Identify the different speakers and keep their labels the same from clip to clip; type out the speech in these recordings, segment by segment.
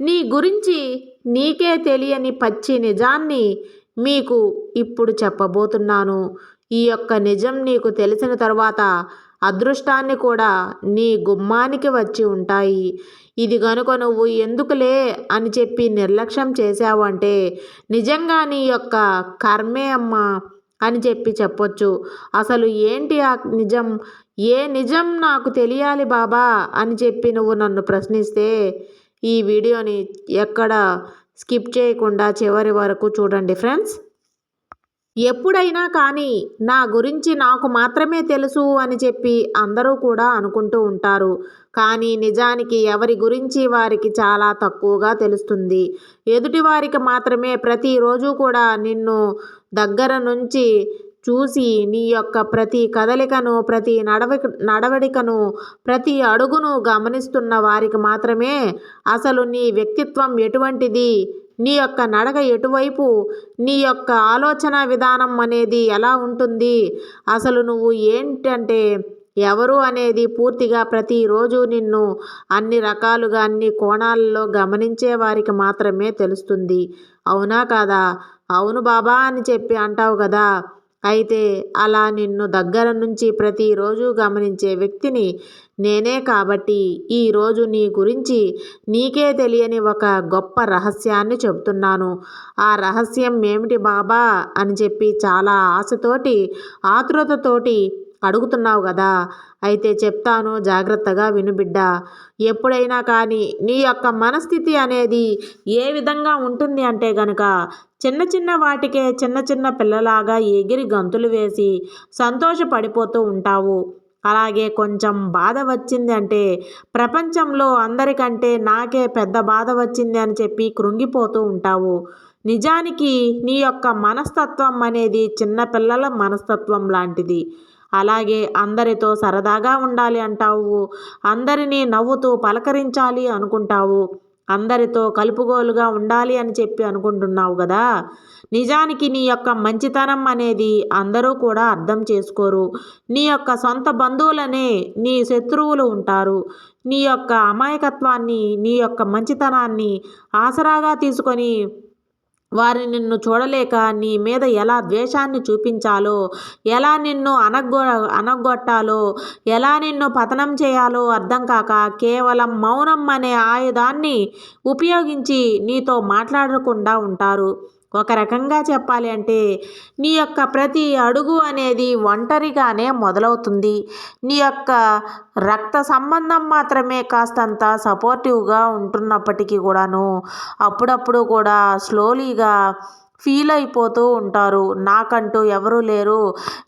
Speaker 1: నీ గురించి నీకే తెలియని పచ్చి నిజాన్ని మీకు ఇప్పుడు చెప్పబోతున్నాను. ఈ యొక్క నిజం నీకు తెలిసిన తర్వాత అదృష్టాన్ని కూడా నీ గుమ్మానికి వచ్చి ఉంటాయి. ఇది గనుక నువ్వు ఎందుకులే అని చెప్పి నిర్లక్ష్యం చేశావంటే నిజంగా నీ యొక్క కర్మే అమ్మ అని చెప్పి చెప్పొచ్చు. అసలు ఏంటి ఆ నిజం? ఏ నిజం నాకు తెలియాలి బాబా అని చెప్పి నువ్వు నన్ను ప్రశ్నిస్తే ఈ వీడియోని ఎక్కడ స్కిప్ చేయకుండా చివరి వరకు చూడండి ఫ్రెండ్స్. ఎప్పుడైనా కానీ నా గురించి నాకు మాత్రమే తెలుసు అని చెప్పి అందరూ కూడా అనుకుంటూ ఉంటారు. కానీ నిజానికి ఎవరి గురించి వారికి చాలా తక్కువగా తెలుస్తుంది. ఎదుటి వారికి మాత్రమే ప్రతిరోజు కూడా నిన్ను దగ్గర నుంచి చూసి నీ యొక్క ప్రతి కదలికను ప్రతి నడవ నడవడికను ప్రతి అడుగును గమనిస్తున్న వారికి మాత్రమే అసలు నీ వ్యక్తిత్వం ఎటువంటిది? నీ యొక్క నడక ఎటువైపు? నీ యొక్క ఆలోచన విధానం అనేది ఎలా ఉంటుంది? అసలు నువ్వు ఏంటంటే ఎవరు అనేది పూర్తిగా ప్రతిరోజు నిన్ను అన్ని రకాలుగా అన్ని కోణాల్లో గమనించే వారికి మాత్రమే తెలుస్తుంది. అవునా కాదా? అవును బాబా అని చెప్పి అంటావు కదా? అయితే అలా నిన్ను దగ్గర నుంచి ప్రతిరోజు గమనించే వ్యక్తిని నేనే కాబట్టి ఈరోజు నీ గురించి నీకే తెలియని ఒక గొప్ప రహస్యాన్ని చెబుతున్నాను. ఆ రహస్యం ఏమిటి బాబా? అని చెప్పి చాలా ఆశతోటి ఆతృతతోటి అడుగుతున్నావు కదా అయితే చెప్తాను జాగ్రత్తగా వినుబిడ్డ ఎప్పుడైనా కానీ నీ యొక్క మనస్థితి అనేది ఏ విధంగా ఉంటుంది అంటే గనక చిన్న చిన్న వాటికే చిన్న చిన్న పిల్లలాగా ఎగిరి గంతులు వేసి సంతోషపడిపోతూ ఉంటావు. అలాగే కొంచెం బాధ వచ్చింది అంటే ప్రపంచంలో అందరికంటే నాకే పెద్ద బాధ వచ్చింది అని చెప్పి కృంగిపోతూ ఉంటావు. నిజానికి నీ యొక్క మనస్తత్వం అనేది చిన్నపిల్లల మనస్తత్వం లాంటిది. అలాగే అందరితో సరదాగా ఉండాలి అంటావు. అందరినీ నవ్వుతూ పలకరించాలి అనుకుంటావు. అందరితో కలుపుగోలుగా ఉండాలి అని చెప్పి అనుకుంటున్నావు కదా? నిజానికి నీ యొక్క మంచితనం అనేది అందరూ కూడా అర్థం చేసుకోరు. నీ యొక్క సొంత బంధువులనే నీ శత్రువులు ఉంటారు. నీ యొక్క అమాయకత్వాన్ని నీ యొక్క మంచితనాన్ని ఆసరాగా తీసుకొని వారు నిన్ను చూడలేక నీ మీద ఎలా ద్వేషాన్ని చూపించాలో ఎలా నిన్ను అనగొ అనగొట్టాలో ఎలా నిన్ను పతనం చేయాలో అర్థం కాక కేవలం మౌనం అనే ఆయుధాన్ని ఉపయోగించి నీతో మాట్లాడకుండా ఉంటారు. ఒక రకంగా చెప్పాలి అంటే నీ యొక్క ప్రతి అడుగు అనేది ఒంటరిగానే మొదలవుతుంది. నీ యొక్క రక్త సంబంధం మాత్రమే కాస్తంత సపోర్టివ్గా ఉంటున్నప్పటికీ కూడాను అప్పుడప్పుడు కూడా స్లోలీగా ఫీల్ అయిపోతూ ఉంటారు. నాకంటూ ఎవరూ లేరు.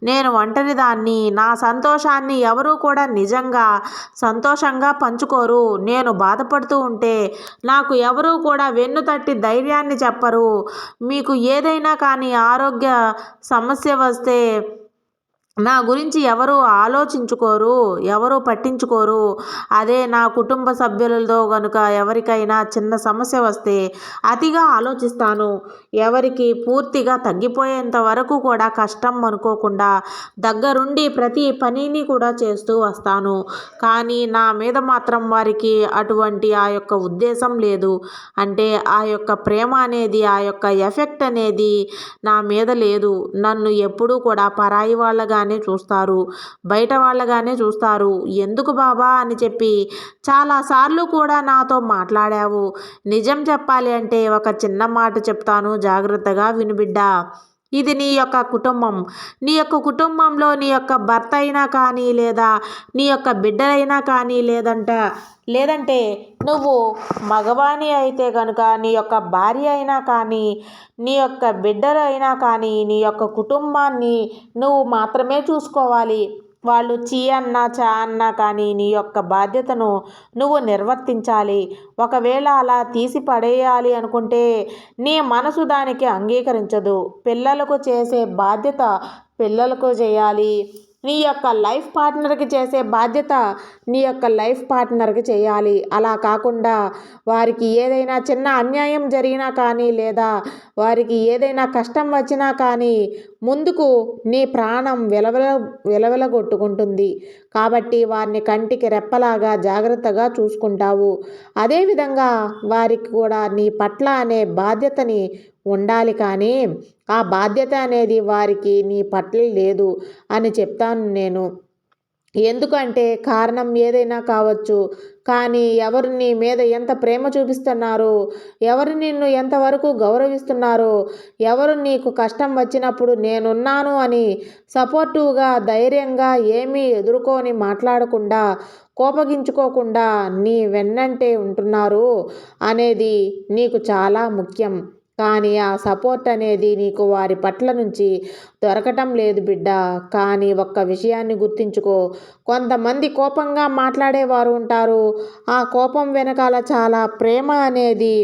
Speaker 1: నేను ఒంటరిదాన్ని నా సంతోషాన్ని ఎవరూ కూడా నిజంగా సంతోషంగా పంచుకోరు. నేను బాధపడుతూ ఉంటే నాకు ఎవరూ కూడా వెన్ను తట్టి ధైర్యాన్ని చెప్పరు. మీకు ఏదైనా కానీ ఆరోగ్య సమస్య వస్తే నా గురించి ఎవరు ఆలోచించుకోరు ఎవరు పట్టించుకోరు. అదే నా కుటుంబ సభ్యులతో కనుక ఎవరికైనా చిన్న సమస్య వస్తే అతిగా ఆలోచిస్తాను. ఎవరికి పూర్తిగా తగ్గిపోయేంత వరకు కూడా కష్టం అనుకోకుండా దగ్గరుండి ప్రతి పనిని కూడా చేస్తూ వస్తాను. కానీ నా మీద మాత్రం వారికి అటువంటి ఆ యొక్క ఉద్దేశం లేదు. అంటే ఆ యొక్క ప్రేమ అనేది ఆ యొక్క ఎఫెక్ట్ అనేది నా మీద లేదు. నన్ను ఎప్పుడూ కూడా పరాయి వాళ్ళగా వాళ్ళగానే చూస్తారు. బయట వాళ్ళగానే చూస్తారు. ఎందుకు బాబా అని చెప్పి చాలాసార్లు కూడా నాతో మాట్లాడావు. నిజం చెప్పాలి అంటే ఒక చిన్న మాట చెప్తాను జాగ్రత్తగా వినుబిడ్డా ఇది నీ యొక్క కుటుంబం. నీ యొక్క కుటుంబంలో నీ యొక్క భర్త అయినా కానీ లేదా నీ యొక్క బిడ్డలైనా కానీ లేదంట లేదంటే నువ్వు మగవాణి అయితే కనుక నీ యొక్క భార్య అయినా కానీ నీ యొక్క బిడ్డలైనా కానీ నీ యొక్క కుటుంబాన్ని నువ్వు మాత్రమే చూసుకోవాలి. వాళ్ళు చీ అన్నా చా అన్నా కానీ నీ యొక్క బాధ్యతను నువ్వు నిర్వర్తించాలి. ఒకవేళ అలా తీసి పడేయాలి అనుకుంటే నీ మనసు దానికి అంగీకరించదు. పిల్లలకు చేసే బాధ్యత పిల్లలకు చేయాలి. నీ యొక్క లైఫ్ పార్ట్నర్కి చేసే బాధ్యత నీ యొక్క లైఫ్ పార్ట్నర్కి చేయాలి. అలా కాకుండా వారికి ఏదైనా చిన్న అన్యాయం జరిగినా కానీ లేదా వారికి ఏదైనా కష్టం వచ్చినా కానీ ముందుకు నీ ప్రాణం విలవల వెలవెలగొట్టుకుంటుంది. కాబట్టి వారిని కంటికి రెప్పలాగా జాగ్రత్తగా చూసుకుంటావు. అదేవిధంగా వారికి కూడా నీ పట్ల అనే బాధ్యతని ఉండాలి కానీ ఆ బాధ్యత అనేది వారికి నీ పట్ల లేదు అని చెప్తాను నేను. ఎందుకంటే కారణం ఏదైనా కావచ్చు కానీ ఎవరు నీ మీద ఎంత ప్రేమ చూపిస్తున్నారు ఎవరు నిన్ను ఎంతవరకు గౌరవిస్తున్నారు ఎవరు నీకు కష్టం వచ్చినప్పుడు నేనున్నాను అని సపోర్టివ్గా ధైర్యంగా ఏమీ ఎదుర్కొని మాట్లాడకుండా కోపగించుకోకుండా నీ వెన్నంటే ఉంటున్నారు అనేది నీకు చాలా ముఖ్యం. కానీ ఆ సపోర్ట్ అనేది నీకు వారి పట్ల నుంచి దొరకటం లేదు బిడ్డ. కానీ ఒక్క విషయాన్ని గుర్తించుకో. కొంతమంది కోపంగా మాట్లాడేవారు ఉంటారు. ఆ కోపం వెనకాల చాలా ప్రేమ అనేది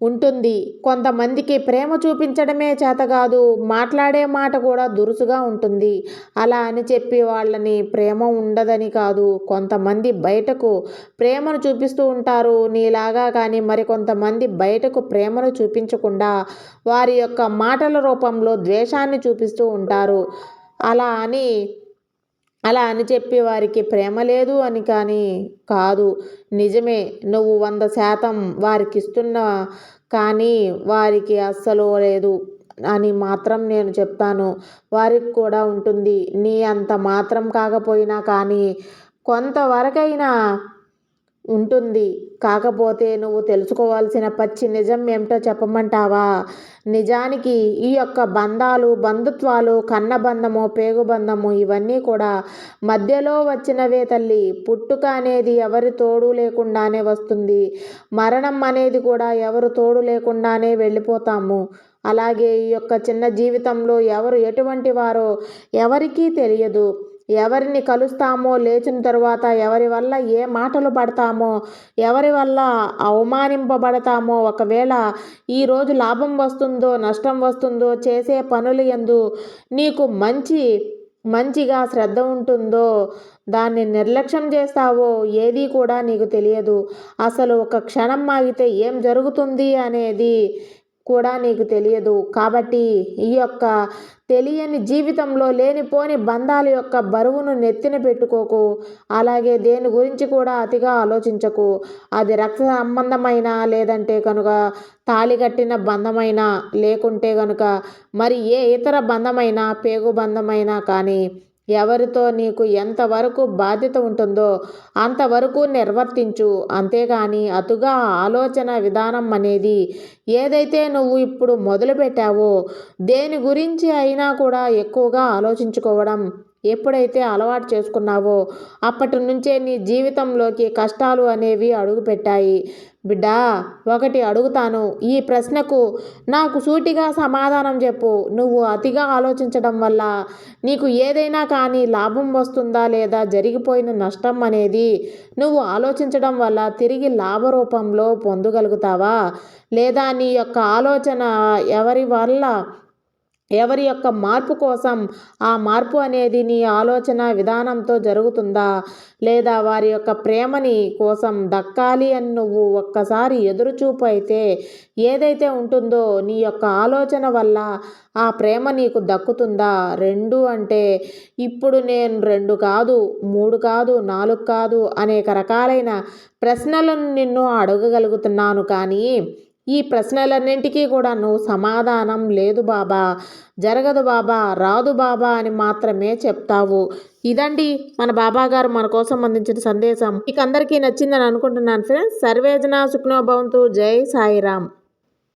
Speaker 1: ఉంటుంది. కొంతమందికి ప్రేమ చూపించడమే చేత కాదు మాట్లాడే మాట కూడా దురుసుగా ఉంటుంది. అలా అని చెప్పి వాళ్ళని ప్రేమ ఉండదని కాదు. కొంతమంది బయటకు ప్రేమను చూపిస్తూ ఉంటారు. నీలాగా కానీ మరికొంతమంది బయటకు ప్రేమను చూపించకుండా వారి యొక్క మాటల రూపంలో ద్వేషాన్ని చూపిస్తూ ఉంటారు. అలా అని అలా అని చెప్పి వారికి ప్రేమ లేదు అని కానీ కాదు. నిజమే నువ్వు వంద శాతం వారికి ఇస్తున్నా కానీ వారికి అస్సలు లేదు అని మాత్రం నేను చెప్తాను. వారికి కూడా ఉంటుంది. నీ అంత మాత్రం కాకపోయినా కానీ కొంతవరకైనా ఉంటుంది. కాకపోతే నువ్వు తెలుసుకోవాల్సిన పచ్చి నిజం ఏమిటో చెప్పమంటావా? నిజానికి ఈ యొక్క బంధాలు బంధుత్వాలు కన్నబంధము పేగుబంధము ఇవన్నీ కూడా మధ్యలో వచ్చినవే తల్లి. పుట్టుక అనేది ఎవరి తోడు లేకుండానే వస్తుంది. మరణం అనేది కూడా ఎవరు తోడు లేకుండానే వెళ్ళిపోతాము. అలాగే ఈ యొక్క చిన్న జీవితంలో ఎవరు ఎటువంటి వారో ఎవరికీ తెలియదు. ఎవరిని కలుస్తామో లేచిన తర్వాత ఎవరి వల్ల ఏ మాటలు పడతామో ఎవరి వల్ల అవమానింపబడతామో ఒకవేళ ఈరోజు లాభం వస్తుందో నష్టం వస్తుందో చేసే పనులు ఎందు నీకు మంచి మంచిగా శ్రద్ధ ఉంటుందో దాన్ని నిర్లక్ష్యం చేస్తావో ఏది కూడా నీకు తెలియదు. అసలు ఒక క్షణం ఆగితే ఏం జరుగుతుంది అనేది కూడా నీకు తెలియదు. కాబట్టి ఈ యొక్క తెలియని జీవితంలో లేనిపోని బంధాల యొక్క బరువును నెత్తిన పెట్టుకోకు. అలాగే దేని గురించి కూడా అతిగా ఆలోచించకు. అది రక్త సంబంధమైన లేదంటే కనుక తాళి కట్టిన బంధమైనా లేకుంటే కనుక మరి ఏ ఇతర బంధమైనా పేగు బంధమైనా కానీ ఎవరితో నీకు ఎంతవరకు బాధ్యత ఉంటుందో అంతవరకు నిర్వర్తించు. అంతేగాని అతుగా ఆలోచన విధానం అనేది ఏదైతే నువ్వు ఇప్పుడు మొదలుపెట్టావో దేని గురించి అయినా కూడా ఎక్కువగా ఆలోచించుకోవడం ఎప్పుడైతే అలవాటు చేసుకున్నావో అప్పటి నుంచే నీ జీవితంలోకి కష్టాలు అనేవి అడుగుపెట్టాయి. బిడ్డా ఒకటి అడుగుతాను. ఈ ప్రశ్నకు నాకు సూటిగా సమాధానం చెప్పు. నువ్వు అతిగా ఆలోచించడం వల్ల నీకు ఏదైనా కానీ లాభం వస్తుందా లేదా జరిగిపోయిన నష్టం అనేది నువ్వు ఆలోచించడం వల్ల తిరిగి లాభ రూపంలో పొందగలుగుతావా? లేదా నీ యొక్క ఆలోచన ఎవరి వల్ల ఎవరి యొక్క మార్పు కోసం ఆ మార్పు అనేది నీ ఆలోచన విధానంతో జరుగుతుందా? లేదా వారి యొక్క ప్రేమని కోసం దక్కాలి అని నువ్వు ఒక్కసారి ఎదురుచూపు అయితే ఏదైతే ఉంటుందో నీ యొక్క ఆలోచన వల్ల ఆ ప్రేమ నీకు దక్కుతుందా? రెండు అంటే ఇప్పుడు నేను రెండు కాదు మూడు కాదు నాలుగు కాదు అనేక రకాలైన ప్రశ్నలను నిన్ను అడగగలుగుతున్నాను కానీ ఈ ప్రశ్నలన్నింటికీ కూడా నువ్వు సమాధానం లేదు బాబా. జరగదు బాబా రాదు బాబా అని మాత్రమే చెప్తావు. ఇదండి మన బాబా గారు మన కోసం అందించిన సందేశం. మీకు అందరికీ నచ్చిందని అనుకుంటున్నాను ఫ్రెండ్స్. సర్వేజన సుఖ్నోభవంతు జై సాయిరామ్.